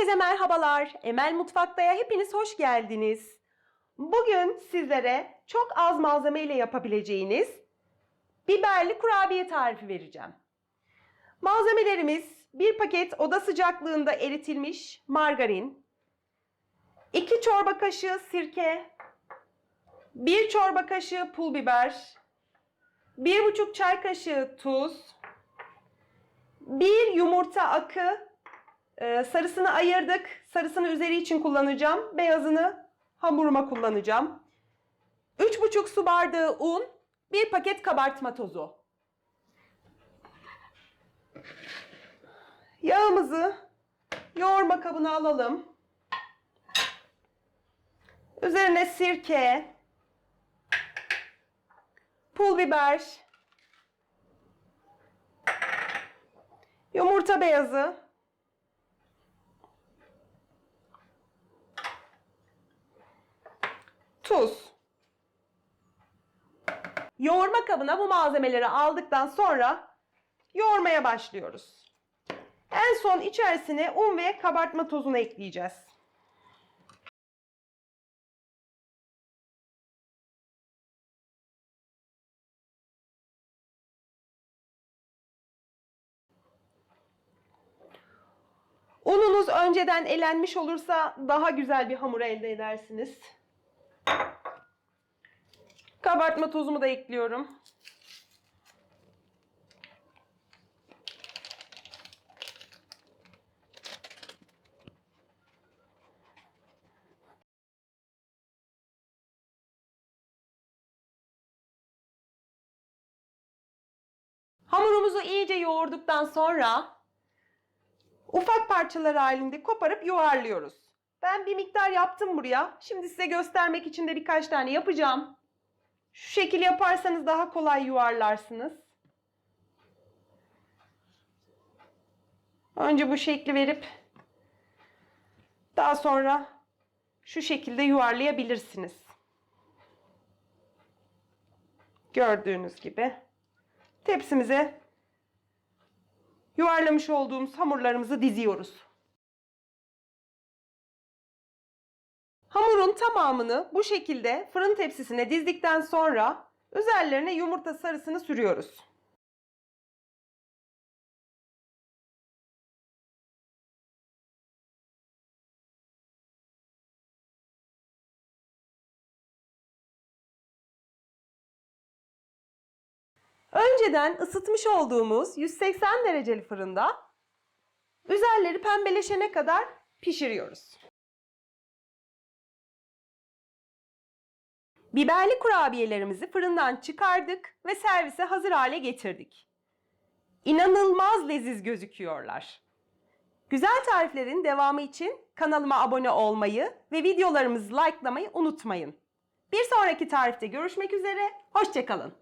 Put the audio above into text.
Herkese merhabalar. Emel Mutfakta'ya hepiniz hoş geldiniz. Bugün sizlere çok az malzemeyle yapabileceğiniz biberli kurabiye tarifi vereceğim. Malzemelerimiz bir paket oda sıcaklığında eritilmiş margarin, 2 çorba kaşığı sirke, 1 çorba kaşığı pul biber, 1,5 çay kaşığı tuz, 1 yumurta akı, ee, sarısını ayırdık. Sarısını üzeri için kullanacağım. Beyazını hamuruma kullanacağım. 3,5 su bardağı un, 1 paket kabartma tozu. Yağımızı yoğurma kabına alalım. Üzerine sirke, pul biber, yumurta beyazı, tuz. Yoğurma kabına bu malzemeleri aldıktan sonra yoğurmaya başlıyoruz. En son içerisine un ve kabartma tozunu ekleyeceğiz. Ununuz önceden elenmiş olursa daha güzel bir hamur elde edersiniz. Kabartma tozumu da ekliyorum. Hamurumuzu iyice yoğurduktan sonra ufak parçalar halinde koparıp yuvarlıyoruz. Ben bir miktar yaptım buraya. Şimdi size göstermek için de birkaç tane yapacağım. Şu şekil yaparsanız daha kolay yuvarlarsınız. Önce bu şekli verip daha sonra şu şekilde yuvarlayabilirsiniz. Gördüğünüz gibi tepsimize yuvarlamış olduğumuz hamurlarımızı diziyoruz. Hamurun tamamını bu şekilde fırın tepsisine dizdikten sonra üzerlerine yumurta sarısını sürüyoruz. Önceden ısıtmış olduğumuz 180 dereceli fırında üzerleri pembeleşene kadar pişiriyoruz. Biberli kurabiyelerimizi fırından çıkardık ve servise hazır hale getirdik. İnanılmaz leziz gözüküyorlar. Güzel tariflerin devamı için kanalıma abone olmayı ve videolarımızı likelamayı unutmayın. Bir sonraki tarifte görüşmek üzere, hoşçakalın.